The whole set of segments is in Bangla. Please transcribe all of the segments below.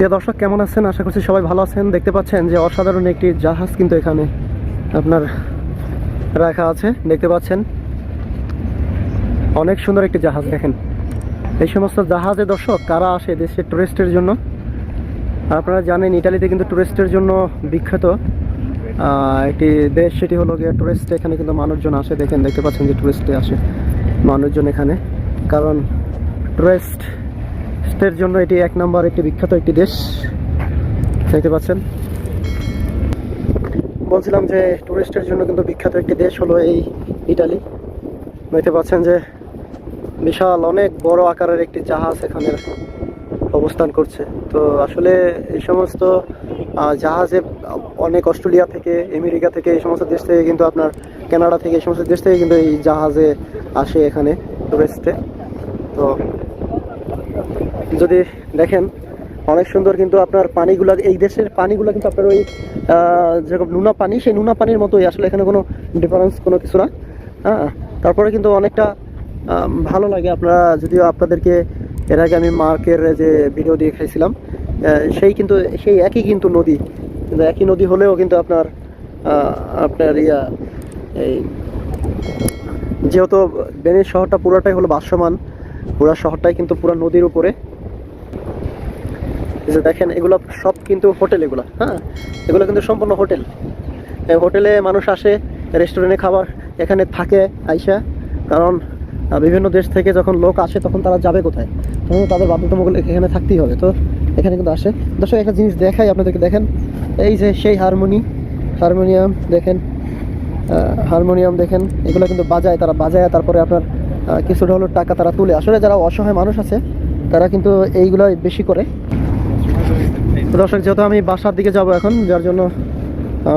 প্রিয় দর্শক, কেমন আছেন? আশা করছি সবাই ভালো আছেন। দেখতে পাচ্ছেন যে অসাধারণ একটি জাহাজ কিন্তু এখানে আপনার রাখা আছে। দেখতে পাচ্ছেন, অনেক সুন্দর একটি জাহাজ, দেখেন। এই সমস্ত জাহাজে দর্শক, কারা আসে দেশের টুরিস্টের জন্য? আপনারা জানেন ইটালিতে কিন্তু টুরিস্টের জন্য বিখ্যাত। একটি দেশ, সেটি হলো গিয়ে টুরিস্ট এখানে কিন্তু মানুষজন আসে। দেখেন, দেখতে পাচ্ছেন যে টুরিস্টে আসে মানুষজন এখানে। কারণ টুরিস্ট টুরিস্টের জন্য এটি এক নম্বর একটি বিখ্যাত একটি দেশ। দেখতে পাচ্ছেন। বলছিলাম যে টুরিস্টের জন্য কিন্তু বিখ্যাত একটি দেশ হলো এই ইটালি। দেখতে পাচ্ছেন যে বিশাল অনেক বড় আকারের একটি জাহাজ এখানে অবস্থান করছে। তো আসলে এই সমস্ত জাহাজে অনেক অস্ট্রেলিয়া থেকে, আমেরিকা থেকে এই সমস্ত দেশ থেকে কিন্তু আপনার কানাডা থেকে এই সমস্ত দেশ থেকে কিন্তু এই জাহাজে আসে এখানে টুরিস্টে তো যদি দেখেন, অনেক সুন্দর কিন্তু আপনার পানিগুলো, এই দেশের পানিগুলো কিন্তু আপনার ওই যেরকম নুনা পানি, সেই নুনা পানির মতোই। আসলে এখানে কোনো ডিফারেন্স কোনো কিছু না। হ্যাঁ তারপরে কিন্তু অনেকটা ভালো লাগে। আপনারা যদিও আপনাদেরকে এর আগে আমি মার্কের যে ভিডিও দিয়ে খাইছিলাম সেই কিন্তু, সেই একই কিন্তু নদী। কিন্তু একই নদী হলেও কিন্তু আপনার আপনার ইয়া, এই, যেহেতু বেনিস শহরটা পুরোটাই হলো বাসমান পুরো শহরটাই কিন্তু পুরো নদীর উপরে। যে দেখেন, এগুলো সব কিন্তু হোটেল এগুলো হ্যাঁ? এগুলো কিন্তু সম্পূর্ণ হোটেল। হোটেলে মানুষ আসে রেস্টুরেন্টে খাবার এখানে থাকে, আইসা, কারণ বিভিন্ন দেশ থেকে যখন লোক আসে, তখন তারা যাবে কোথায়? তখন তাদের বাধ্যতামূলক এখানে থাকতেই হবে। তো এখানে কিন্তু আসে। দর্শক, একটা জিনিস দেখাই আপনাদেরকে, দেখেন, এই যে সেই হারমোনি, হারমোনিয়াম, দেখেন হারমোনিয়াম, দেখেন, এগুলো কিন্তু বাজায়, তারা বাজায়, তারপরে আপনার কিছুটা হলো টাকা তারা তুলে। আসলে যারা অসহায় মানুষ আছে, তারা কিন্তু এইগুলো বেশি করে। দর্শক, যেহেতু আমি বাসার দিকে যাব এখন, যার জন্য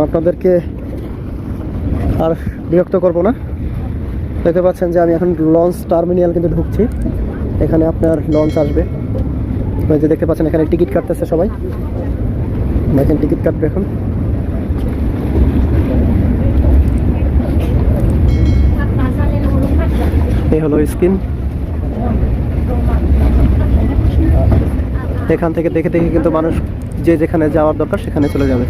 আপনাদেরকে আর বিরক্ত করব না। দেখতে পাচ্ছেন যে আমি এখন লঞ্চ টার্মিনাল কিন্তু ঢুকছি। এখানে আপনার লঞ্চ আসবে। যে দেখতে পাচ্ছেন, এখানে টিকিট কাটতেছে সবাই। দেখেন, টিকিট কাটবে এখন। এই হলো স্ক্রিন। এখান থেকে দেখে দেখে কিন্তু মানুষ যে যেখানে যাওয়ার দরকার সেখানে চলে যাবে।